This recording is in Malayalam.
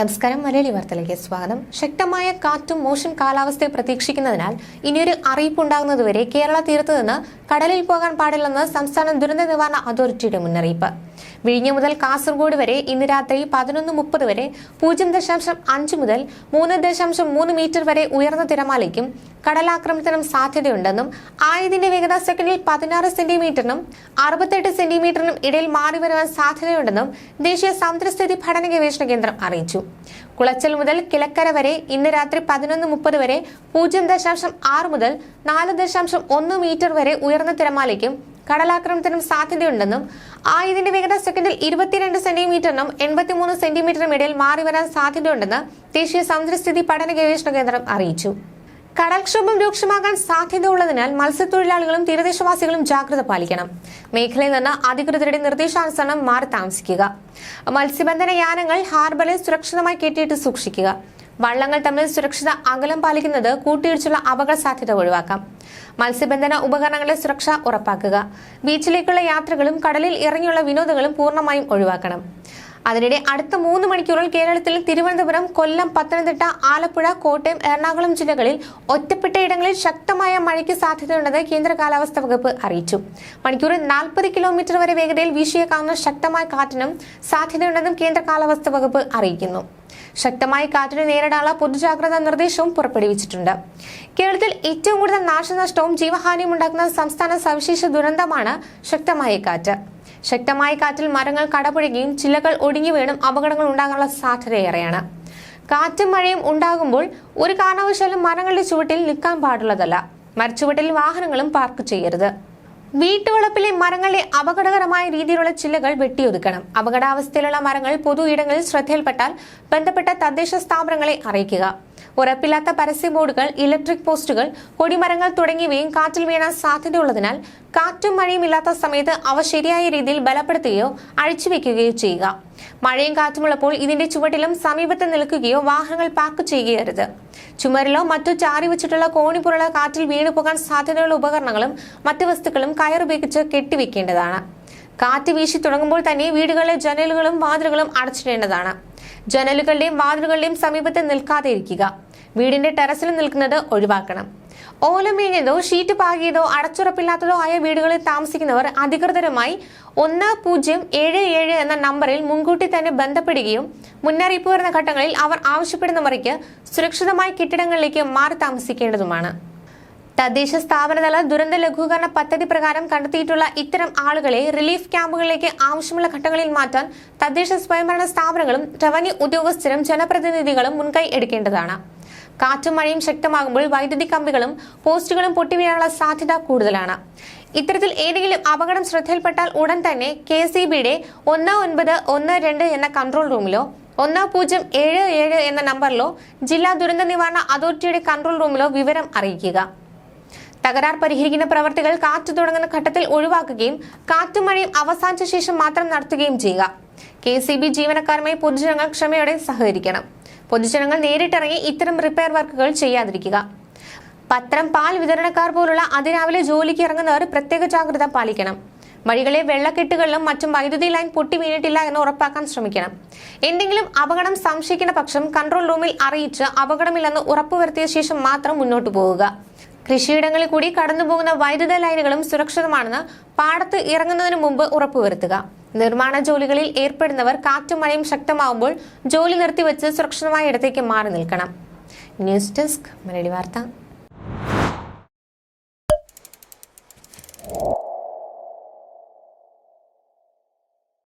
നമസ്കാരം മലയാളി വാർത്തയിലേക്ക് സ്വാഗതം. ശക്തമായ കാറ്റും മോശം കാലാവസ്ഥയെ പ്രതീക്ഷിക്കുന്നതിനാൽ ഇനിയൊരു അറിയിപ്പ് ഉണ്ടാകുന്നതുവരെ കേരള തീരത്ത് നിന്ന് കടലിൽ പോകാൻ പാടില്ലെന്ന് സംസ്ഥാന ദുരന്ത നിവാരണ അതോറിറ്റിയുടെ മുന്നറിയിപ്പ്. വിഴിഞ്ഞ മുതൽ കാസർഗോഡ് വരെ ഇന്ന് രാത്രി പതിനൊന്ന് മുപ്പത് വരെ പൂജ്യം ദശാംശം അഞ്ച് മുതൽ മൂന്ന് ദശാംശം മൂന്ന് മീറ്റർ വരെ ഉയർന്ന തിരമാലയ്ക്കും കടലാക്രമണത്തിനും സാധ്യതയുണ്ടെന്നും ആയതിന്റെ വേഗത സെക്കൻഡിൽ പതിനാറ് സെന്റിമീറ്ററിനും അറുപത്തെട്ട് സെന്റിമീറ്ററിനും ഇടയിൽ മാറി വരുവാൻ സാധ്യതയുണ്ടെന്നും ദേശീയ സമുദ്രസ്ഥിതി പഠന ഗവേഷണ കേന്ദ്രം അറിയിച്ചു. കുളച്ചൽ മുതൽ കിളക്കര വരെ ഇന്ന് രാത്രി പതിനൊന്ന് മുപ്പത് വരെ പൂജ്യം ദശാംശം ആറ് മുതൽ നാല് ദശാംശം ഒന്ന് മീറ്റർ വരെ ഉയർന്ന തിരമാലയ്ക്കും കടലാക്രമണത്തിനും സാധ്യതയുണ്ടെന്നും ആയതിന്റെ വേഗത സെക്കൻഡിൽ ഇരുപത്തിരണ്ട് സെന്റിമീറ്ററിനും എൺപത്തിമൂന്ന് സെന്റിമീറ്ററിനും ഇടയിൽ മാറി വരാൻ സാധ്യതയുണ്ടെന്ന് ദേശീയ സമുദ്രസ്ഥിതി പഠന ഗവേഷണ കേന്ദ്രം അറിയിച്ചു. കടൽക്ഷോഭം രൂക്ഷമാകാൻ സാധ്യതയുള്ളതിനാൽ മത്സ്യത്തൊഴിലാളികളും തീരദേശവാസികളും ജാഗ്രത പാലിക്കണം. മേഖലയിൽ നിന്ന് അധികൃതരുടെ നിർദ്ദേശാനുസരണം മാറി താമസിക്കുക. മത്സ്യബന്ധന യാനങ്ങൾ ഹാർബറിൽ സുരക്ഷിതമായി കെട്ടിയിട്ട് സൂക്ഷിക്കുക. വള്ളങ്ങൾ തമ്മിൽ സുരക്ഷിത അകലം പാലിക്കുന്നത് കൂട്ടിയിടിച്ചുള്ള അപകട സാധ്യത ഒഴിവാക്കാം. മത്സ്യബന്ധന ഉപകരണങ്ങളുടെ സുരക്ഷ ഉറപ്പാക്കുക. ബീച്ചിലേക്കുള്ള യാത്രകളും കടലിൽ ഇറങ്ങിയുള്ള വിനോദങ്ങളും പൂർണമായും ഒഴിവാക്കണം. അതിനിടെ അടുത്ത മൂന്ന് മണിക്കൂറിൽ കേരളത്തിൽ തിരുവനന്തപുരം കൊല്ലം പത്തനംതിട്ട ആലപ്പുഴ കോട്ടയം എറണാകുളം ജില്ലകളിൽ ഒറ്റപ്പെട്ട ഇടങ്ങളിൽ ശക്തമായ മഴയ്ക്ക് സാധ്യതയുണ്ടെന്ന് കേന്ദ്ര കാലാവസ്ഥാ വകുപ്പ് അറിയിച്ചു. മണിക്കൂറിൽ നാൽപ്പത് കിലോമീറ്റർ വരെ വേഗതയിൽ വീശിയേക്കാവുന്ന ശക്തമായ കാറ്റിനും സാധ്യതയുണ്ടെന്നും കേന്ദ്ര കാലാവസ്ഥാ വകുപ്പ് അറിയിക്കുന്നു. ശക്തമായ കാറ്റിനെ നേരിടാനുള്ള പൊതുജാഗ്രതാ നിർദ്ദേശവും പുറപ്പെടുവിച്ചിട്ടുണ്ട്. കേരളത്തിൽ ഏറ്റവും കൂടുതൽ നാശനഷ്ടവും ജീവഹാനിയും ഉണ്ടാക്കുന്ന സംസ്ഥാന സവിശേഷ ദുരന്തമാണ് ശക്തമായ കാറ്റ്. ശക്തമായ കാറ്റിൽ മരങ്ങൾ കടപുഴകിയും ചില്ലകൾ ഒടിഞ്ഞു വീണും അപകടങ്ങൾ ഉണ്ടാകാനുള്ള സാധ്യതയേറെയാണ്. കാറ്റും മഴയും ഉണ്ടാകുമ്പോൾ ഒരു കാരണവശാലും മരങ്ങളുടെ ചുവട്ടിൽ നിൽക്കാൻ പാടുള്ളതല്ല. മരച്ചുവട്ടിൽ വാഹനങ്ങളും പാർക്ക് ചെയ്യരുത്. വീട്ടുവളപ്പിലെ മരങ്ങളെ അപകടകരമായ രീതിയിലുള്ള ചില്ലകൾ വെട്ടിയൊതുക്കണം. അപകടാവസ്ഥയിലുള്ള മരങ്ങൾ പൊതു ഇടങ്ങളിൽ ശ്രദ്ധയിൽപ്പെട്ടാൽ ബന്ധപ്പെട്ട തദ്ദേശ സ്ഥാപനങ്ങളെ അറിയിക്കുക. ഉറപ്പില്ലാത്ത പരസ്യ ബോർഡുകൾ ഇലക്ട്രിക് പോസ്റ്റുകൾ കൊടിമരങ്ങൾ തുടങ്ങിയവയും കാറ്റിൽ വീണാൻ സാധ്യതയുള്ളതിനാൽ കാറ്റും മഴയും ഇല്ലാത്ത സമയത്ത് അവ ശരിയായ രീതിയിൽ ബലപ്പെടുത്തുകയോ അഴിച്ചുവെക്കുകയോ ചെയ്യുക. മഴയും കാറ്റുമുള്ളപ്പോൾ ഇതിന്റെ ചുവട്ടിലും സമീപത്ത് നിൽക്കുകയോ വാഹനങ്ങൾ പാർക്ക് ചെയ്യുകയരുത്. ചുമരിലോ മറ്റു ചാരി വെച്ചിട്ടുള്ള കോണിപ്പുറള കാറ്റിൽ വീണു പോകാൻ സാധ്യതയുള്ള ഉപകരണങ്ങളും മറ്റു വസ്തുക്കളും കയറുപയോഗിച്ച് കെട്ടിവെക്കേണ്ടതാണ്. കാറ്റ് വീശി തുടങ്ങുമ്പോൾ തന്നെ വീടുകളിലെ ജനലുകളും വാതിലുകളും അടച്ചിടേണ്ടതാണ്. ജനലുകളുടെയും വാതിലുകളുടെയും സമീപത്ത് നിൽക്കാതെ ഇരിക്കുക. വീടിന്റെ ടെറസിൽ നിൽക്കുന്നത് ഒഴിവാക്കണം. ഓലമേഞ്ഞതോ ഷീറ്റ് പാകിയതോ അടച്ചുറപ്പില്ലാത്തതോ ആയ വീടുകളിൽ താമസിക്കുന്നവർ അധികൃതരുമായി ഒന്ന് പൂജ്യം ഏഴ് ഏഴ് എന്ന നമ്പറിൽ മുൻകൂട്ടി തന്നെ ബന്ധപ്പെടുകയും മുന്നറിയിപ്പ് വരുന്ന ഘട്ടങ്ങളിൽ അവർ ആവശ്യപ്പെടുന്ന മുറയ്ക്ക് സുരക്ഷിതമായ കെട്ടിടങ്ങളിലേക്ക് മാറി താമസിക്കേണ്ടതുമാണ്. തദ്ദേശ സ്ഥാപനതല ദുരന്ത ലഘൂകരണ പദ്ധതി പ്രകാരം കണ്ടെത്തിയിട്ടുള്ള ഇത്തരം ആളുകളെ റിലീഫ് ക്യാമ്പുകളിലേക്ക് ആവശ്യമുള്ള ഘട്ടങ്ങളിൽ മാറ്റാൻ തദ്ദേശ സ്വയംഭരണ സ്ഥാപനങ്ങളും റവന്യൂ ഉദ്യോഗസ്ഥരും ജനപ്രതിനിധികളും മുൻകൈ എടുക്കേണ്ടതാണ്. കാറ്റും മഴയും ശക്തമാകുമ്പോൾ വൈദ്യുതി കമ്പികളും പോസ്റ്റുകളും പൊട്ടിവീഴാനുള്ള സാധ്യത കൂടുതലാണ്. ഇത്തരത്തിൽ ഏതെങ്കിലും അപകടം ശ്രദ്ധയിൽപ്പെട്ടാൽ ഉടൻ തന്നെ കെ സി ബിയുടെ ഒന്ന് ഒൻപത് ഒന്ന് രണ്ട് എന്ന കൺട്രോൾ റൂമിലോ ഒന്ന് പൂജ്യം ഏഴ് ഏഴ് എന്ന നമ്പറിലോ ജില്ലാ ദുരന്ത നിവാരണ അതോറിറ്റിയുടെ കൺട്രോൾ റൂമിലോ വിവരം അറിയിക്കുക. തകരാർ പരിഹരിക്കുന്ന പ്രവർത്തികൾ കാറ്റ് തുടങ്ങുന്ന ഘട്ടത്തിൽ ഒഴിവാക്കുകയും കാറ്റും മഴയും അവസാനിച്ച ശേഷം മാത്രം നടത്തുകയും ചെയ്യുക. കെ സി ബി ജീവനക്കാരുമായി പൊതുജനങ്ങൾ ക്ഷമയോടെ സഹകരിക്കണം. പൊതുജനങ്ങൾ നേരിട്ടിറങ്ങി ഇത്തരം റിപ്പയർ വർക്കുകൾ ചെയ്യാതിരിക്കുക. പത്രം പാൽ വിതരണക്കാർ പോലുള്ള അതിരാവിലെ ജോലിക്ക് ഇറങ്ങുന്നവർ പ്രത്യേക ജാഗ്രത പാലിക്കണം. വഴികളെ വെള്ളക്കെട്ടുകളിലും മറ്റും വൈദ്യുതി ലൈൻ പൊട്ടി വീണിട്ടില്ല എന്ന് ഉറപ്പാക്കാൻ ശ്രമിക്കണം. എന്തെങ്കിലും അപകടം സംശയിക്കുന്ന പക്ഷം കൺട്രോൾ റൂമിൽ അറിയിച്ച് അപകടമില്ലെന്ന് ഉറപ്പുവരുത്തിയ ശേഷം മാത്രം മുന്നോട്ടു പോവുക. കൃഷിയിടങ്ങളിൽ കൂടി കടന്നുപോകുന്ന വൈദ്യുത ലൈനുകളും സുരക്ഷിതമാണെന്ന് പാടത്ത് ഇറങ്ങുന്നതിന് മുമ്പ് ഉറപ്പുവരുത്തുക. നിർമ്മാണ ജോലികളിൽ ഏർപ്പെടുന്നവർ കാറ്റും മഴയും ശക്തമാവുമ്പോൾ ജോലി നിർത്തിവെച്ച് സുരക്ഷിതമായ ഇടത്തേക്ക് മാറി നിൽക്കണം. ന്യൂസ് ഡെസ്ക് മലയാളി വാർത്ത.